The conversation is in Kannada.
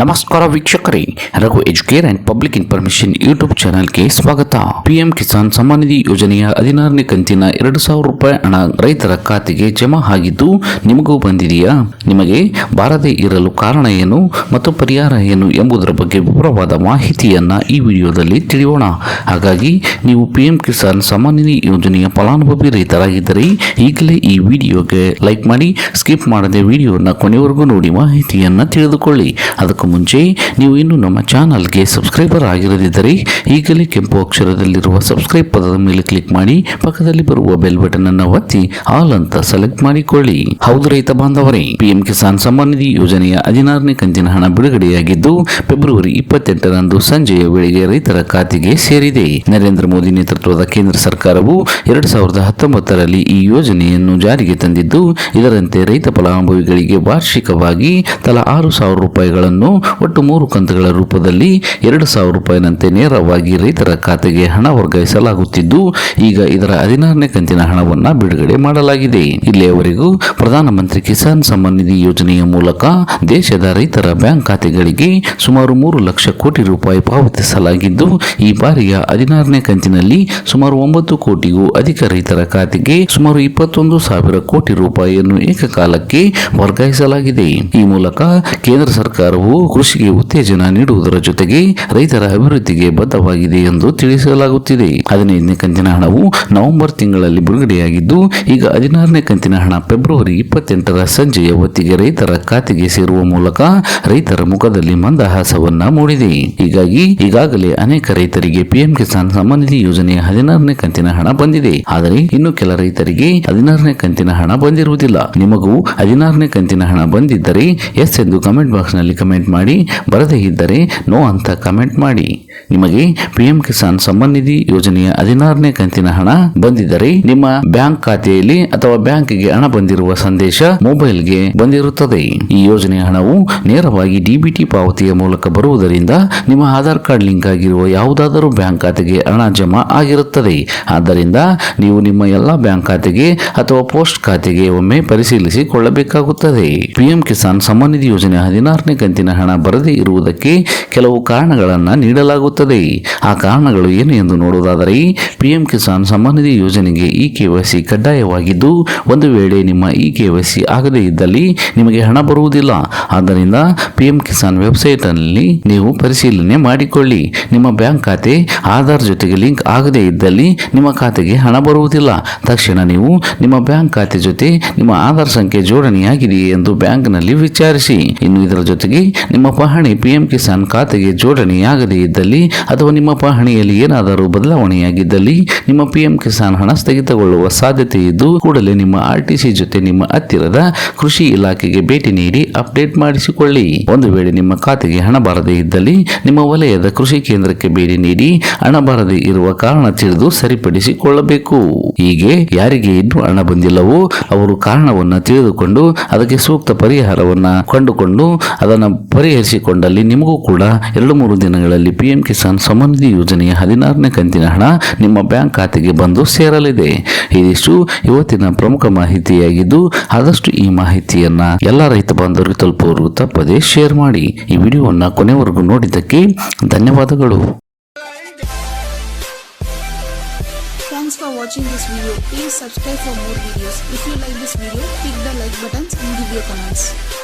ನಮಸ್ಕಾರ ವೀಕ್ಷಕರೇ, Raghu educare and public information YouTube ಚಾನೆಲ್ಗೆ ಸ್ವಾಗತ. ಪಿಎಂ ಕಿಸಾನ್ ಸಮ್ಮಾನ್ ನಿಧಿ ಯೋಜನೆಯ ಹದಿನಾರನೇ ಕಂತಿನ ಎರಡು ಸಾವಿರ ರೂಪಾಯಿ ಹಣ ರೈತರ ಖಾತೆಗೆ ಜಮಾ ಆಗಿದ್ದು, ನಿಮಗೂ ಬಂದಿದೆಯಾ? ನಿಮಗೆ ಬಾರದೇ ಇರಲು ಕಾರಣ ಏನು ಮತ್ತು ಪರಿಹಾರ ಏನು ಎಂಬುದರ ಬಗ್ಗೆ ವಿವರವಾದ ಮಾಹಿತಿಯನ್ನ ಈ ವಿಡಿಯೋದಲ್ಲಿ ತಿಳಿಯೋಣ. ಹಾಗಾಗಿ, ನೀವು ಪಿಎಂ ಕಿಸಾನ್ ಸಮ್ಮಾನ್ ನಿಧಿ ಯೋಜನೆಯ ಫಲಾನುಭವಿ ರೈತರಾಗಿದ್ದರೆ, ಈಗಲೇ ಈ ವಿಡಿಯೋಗೆ ಲೈಕ್ ಮಾಡಿ, ಸ್ಕಿಪ್ ಮಾಡದೆ ವಿಡಿಯೋನ ಕೊನೆವರೆಗೂ ನೋಡಿ ಮಾಹಿತಿಯನ್ನು ತಿಳಿದುಕೊಳ್ಳಿ. ಅದಕ್ಕೂ ಮುಂಚೆ ನೀವು ಇನ್ನೂ ನಮ್ಮ ಚಾನಲ್ಗೆ ಸಬ್ಸ್ಕ್ರೈಬರ್ ಆಗಿರದಿದ್ದರೆ ಈಗಲೇ ಕೆಂಪು ಅಕ್ಷರದಲ್ಲಿರುವ ಸಬ್ಸ್ಕ್ರೈಬ್ ಪದದ ಮೇಲೆ ಕ್ಲಿಕ್ ಮಾಡಿ, ಪಕ್ಕದಲ್ಲಿ ಬರುವ ಬೆಲ್ ಬಟನ್ ಅನ್ನು ಒತ್ತಿ, ಆಲ್ ಅಂತ ಸೆಲೆಕ್ಟ್ ಮಾಡಿಕೊಳ್ಳಿ. ಹೌದು ರೈತ ಬಾಂಧವರೇ, ಪಿಎಂ ಕಿಸಾನ್ ಸಮ್ಮಾನ್ ನಿಧಿ ಯೋಜನೆಯ ಹದಿನಾರನೇ ಕಂತಿನ ಹಣ ಬಿಡುಗಡೆಯಾಗಿದ್ದು, ಫೆಬ್ರವರಿ ಇಪ್ಪತ್ತೆಂಟರಂದು ಸಂಜೆಯ ವೇಳೆಗೆ ರೈತರ ಖಾತೆಗೆ ಸೇರಿದೆ. ನರೇಂದ್ರ ಮೋದಿ ನೇತೃತ್ವದ ಕೇಂದ್ರ ಸರ್ಕಾರವು ಎರಡು ಸಾವಿರದ ಹತ್ತೊಂಬತ್ತರಲ್ಲಿ ಈ ಯೋಜನೆಯನ್ನು ಜಾರಿಗೆ ತಂದಿದ್ದು, ಇದರಂತೆ ರೈತ ಫಲಾನುಭವಿಗಳಿಗೆ ವಾರ್ಷಿಕವಾಗಿ ತಲಾ ಆರು ಸಾವಿರ ರೂಪಾಯಿಗಳನ್ನು ಒಟ್ಟು ಮೂರು ಕಂತುಗಳ ರೂಪದಲ್ಲಿ ಎರಡು ಸಾವಿರ ರೂಪಾಯಿನಂತೆ ನೇರವಾಗಿ ರೈತರ ಖಾತೆಗೆ ಹಣ ವರ್ಗಾಯಿಸಲಾಗುತ್ತಿದ್ದು, ಈಗ ಇದರ ಹದಿನಾರನೇ ಕಂತಿನ ಹಣವನ್ನು ಬಿಡುಗಡೆ ಮಾಡಲಾಗಿದೆ. ಇಲ್ಲಿಯವರೆಗೂ ಪ್ರಧಾನಮಂತ್ರಿ ಕಿಸಾನ್ ಸಮ್ಮಾನ್ ನಿಧಿ ಯೋಜನೆಯ ಮೂಲಕ ದೇಶದ ರೈತರ ಬ್ಯಾಂಕ್ ಖಾತೆಗಳಿಗೆ ಸುಮಾರು ಮೂರು ಲಕ್ಷ ಕೋಟಿ ರೂಪಾಯಿ ಪಾವತಿಸಲಾಗಿದ್ದು, ಈ ಬಾರಿಯ ಹದಿನಾರನೇ ಕಂತಿನಲ್ಲಿ ಸುಮಾರು ಒಂಬತ್ತು ಕೋಟಿಗೂ ಅಧಿಕ ರೈತರ ಖಾತೆಗೆ ಸುಮಾರು ಇಪ್ಪತ್ತೊಂದು ಸಾವಿರ ಕೋಟಿ ರೂಪಾಯಿಯನ್ನು ಏಕಕಾಲಕ್ಕೆ ವರ್ಗಾಯಿಸಲಾಗಿದೆ. ಈ ಮೂಲಕ ಕೇಂದ್ರ ಸರ್ಕಾರವು ಕೃಷಿಗೆ ಉತ್ತೇಜನ ನೀಡುವುದರ ಜೊತೆಗೆ ರೈತರ ಅಭಿವೃದ್ಧಿಗೆ ಬದ್ಧವಾಗಿದೆ ಎಂದು ತಿಳಿಸಲಾಗುತ್ತಿದೆ. ಹದಿನೈದನೇ ಕಂತಿನ ಹಣವು ನವೆಂಬರ್ ತಿಂಗಳಲ್ಲಿ ಬಿಡುಗಡೆಯಾಗಿದ್ದು, ಈಗ ಹದಿನಾರನೇ ಕಂತಿನ ಹಣ ಫೆಬ್ರವರಿ ಇಪ್ಪತ್ತೆಂಟರ ಸಂಜೆಯ ಹೊತ್ತಿಗೆ ರೈತರ ಖಾತೆಗೆ ಸೇರುವ ಮೂಲಕ ರೈತರ ಮುಖದಲ್ಲಿ ಮಂದಹಾಸವನ್ನ ಮೂಡಿದೆ. ಹೀಗಾಗಿ ಈಗಾಗಲೇ ಅನೇಕ ರೈತರಿಗೆ ಪಿಎಂ ಕಿಸಾನ್ ಸಮ್ಮಾನ್ ನಿಧಿ ಯೋಜನೆಯ ಹದಿನಾರನೇ ಕಂತಿನ ಹಣ ಬಂದಿದೆ. ಆದರೆ ಇನ್ನು ಕೆಲ ರೈತರಿಗೆ ಹದಿನಾರನೇ ಕಂತಿನ ಹಣ ಬಂದಿರುವುದಿಲ್ಲ. ನಿಮಗೂ ಹದಿನಾರನೇ ಕಂತಿನ ಹಣ ಬಂದಿದ್ದರೆ ಎಸ್ ಎಂದು ಕಮೆಂಟ್ ಬಾಕ್ಸ್ನಲ್ಲಿ ಕಮೆಂಟ್ ಮಾಡಿ ಬರದೇ ಇದ್ದರೆ ನೋ ಅಂತ ಕಮೆಂಟ್ ಮಾಡಿ. ನಿಮಗೆ ಪಿಎಂ ಕಿಸಾನ್ ಸಮ್ಮಾನ್ ನಿಧಿ ಯೋಜನೆಯ ಹದಿನಾರನೇ ಕಂತಿನ ಹಣ ಬಂದಿದ್ದರೆ ನಿಮ್ಮ ಬ್ಯಾಂಕ್ ಖಾತೆಯಲ್ಲಿ ಅಥವಾ ಬ್ಯಾಂಕ್ಗೆ ಹಣ ಬಂದಿರುವ ಸಂದೇಶ ಮೊಬೈಲ್ಗೆ ಬಂದಿರುತ್ತದೆ. ಈ ಯೋಜನೆಯ ಹಣವು ನೇರವಾಗಿ ಡಿಬಿಟಿ ಪಾವತಿಯ ಮೂಲಕ ಬರುವುದರಿಂದ ನಿಮ್ಮ ಆಧಾರ್ ಕಾರ್ಡ್ ಲಿಂಕ್ ಆಗಿರುವ ಯಾವುದಾದರೂ ಬ್ಯಾಂಕ್ ಖಾತೆಗೆ ಹಣ ಜಮಾ ಆಗಿರುತ್ತದೆ. ಆದ್ದರಿಂದ ನೀವು ನಿಮ್ಮ ಎಲ್ಲ ಬ್ಯಾಂಕ್ ಖಾತೆಗೆ ಅಥವಾ ಪೋಸ್ಟ್ ಖಾತೆಗೆ ಒಮ್ಮೆ ಪರಿಶೀಲಿಸಿಕೊಳ್ಳಬೇಕಾಗುತ್ತದೆ. ಪಿಎಂ ಕಿಸಾನ್ ಸಮ್ಮಾನ್ ನಿಧಿ ಯೋಜನೆ ಹದಿನಾರನೇ ಕಂತಿನ ಹಣ ಬರದೇ ಇರುವುದಕ್ಕೆ ಕೆಲವು ಕಾರಣಗಳನ್ನು ನೀಡಲಾಗುತ್ತದೆ. ಆ ಕಾರಣಗಳು ಏನು ಎಂದು ನೋಡುವುದಾದರೆ, ಪಿಎಂ ಕಿಸಾನ್ ಸಮ್ಮಾನ ನಿಧಿ ಯೋಜನೆಗೆ ಇ ಕೆವೈಸಿ ಕಡ್ಡಾಯವಾಗಿದ್ದು, ಒಂದು ವೇಳೆ ನಿಮ್ಮ ಇ ಕೆವೈಸಿ ಆಗದೇ ಇದ್ದಲ್ಲಿ ನಿಮಗೆ ಹಣ ಬರುವುದಿಲ್ಲ. ಆದ್ದರಿಂದ ಪಿಎಂ ಕಿಸಾನ್ ವೆಬ್ಸೈಟ್ನಲ್ಲಿ ನೀವು ಪರಿಶೀಲನೆ ಮಾಡಿಕೊಳ್ಳಿ. ನಿಮ್ಮ ಬ್ಯಾಂಕ್ ಖಾತೆ, ಆಧಾರ್ ಜೊತೆಗೆ ಲಿಂಕ್ ಆಗದೇ ಇದ್ದಲ್ಲಿ ನಿಮ್ಮ ಖಾತೆಗೆ ಹಣ ಬರುವುದಿಲ್ಲ. ತಕ್ಷಣ ನೀವು ನಿಮ್ಮ ಬ್ಯಾಂಕ್ ಖಾತೆ ಜೊತೆ ನಿಮ್ಮ ಆಧಾರ್ ಸಂಖ್ಯೆ ಜೋಡಣೆಯಾಗಿದೆಯೇ ಎಂದು ಬ್ಯಾಂಕ್ನಲ್ಲಿ ವಿಚಾರಿಸಿ. ಇನ್ನು ಇದರ ಜೊತೆಗೆ ನಿಮ್ಮ ಪಹಣಿ ಪಿಎಂ ಕಿಸಾನ್ ಖಾತೆಗೆ ಜೋಡಣೆಯಾಗದೇ ಇದ್ದಲ್ಲಿ ಅಥವಾ ನಿಮ್ಮ ಪಹಣಿಯಲ್ಲಿ ಏನಾದರೂ ಬದಲಾವಣೆಯಾಗಿದ್ದಲ್ಲಿ ನಿಮ್ಮ ಪಿಎಂ ಕಿಸಾನ್ ಹಣ ಸ್ಥಗಿತಗೊಳ್ಳುವ ಸಾಧ್ಯತೆ ಇದ್ದು ಕೂಡಲೇ ನಿಮ್ಮ ಆರ್ಟಿಸಿ ಜೊತೆ ನಿಮ್ಮ ಹತ್ತಿರದ ಕೃಷಿ ಇಲಾಖೆಗೆ ಭೇಟಿ ನೀಡಿ ಅಪ್ಡೇಟ್ ಮಾಡಿಸಿಕೊಳ್ಳಿ. ಒಂದು ವೇಳೆ ನಿಮ್ಮ ಖಾತೆಗೆ ಹಣ ಬಾರದೇ ಇದ್ದಲ್ಲಿ ನಿಮ್ಮ ವಲಯದ ಕೃಷಿ ಕೇಂದ್ರಕ್ಕೆ ಭೇಟಿ ನೀಡಿ ಹಣ ಬಾರದೇ ಇರುವ ಕಾರಣ ತಿಳಿದು ಸರಿಪಡಿಸಿಕೊಳ್ಳಬೇಕು. ಹೀಗೆ ಯಾರಿಗೆ ಇನ್ನೂ ಹಣ ಬಂದಿಲ್ಲವೋ ಅವರು ಕಾರಣವನ್ನು ತಿಳಿದುಕೊಂಡು ಅದಕ್ಕೆ ಸೂಕ್ತ ಪರಿಹಾರವನ್ನ ಕಂಡುಕೊಂಡು ಅದನ್ನು ಪರಿಹರಿಸಿಕೊಂಡಲ್ಲಿ ನಿಮಗೂ ಕೂಡ ಎರಡು ಮೂರು ದಿನಗಳಲ್ಲಿ ಪಿಎಂ ಸಮ್ಮಾನ್ ನಿಧಿ ಯೋಜನೆಯ ಹದಿನಾರನೇ ಕಂತಿನ ಹಣ ನಿಮ್ಮ ಬ್ಯಾಂಕ್ ಖಾತೆಗೆ ಬಂದು ಸೇರಲಿದೆ ಇದಿಷ್ಟು ಇವತ್ತಿನ ಪ್ರಮುಖ ಮಾಹಿತಿಯಾಗಿದ್ದು ಆದಷ್ಟು ಈ ಮಾಹಿತಿಯನ್ನ ಎಲ್ಲ ರೈತ ಬಾಂಧವರಿಗೆ ತಲುಪುವವರು ತಪ್ಪದೆ ಶೇರ್ ಮಾಡಿ ಈ ವಿಡಿಯೋವನ್ನು ಕೊನೆವರೆಗೂ ನೋಡಿದ್ದಕ್ಕೆ ಧನ್ಯವಾದಗಳು Thanks for watching this video. Please subscribe for more videos. If you like this video, click the like buttons and give your comments.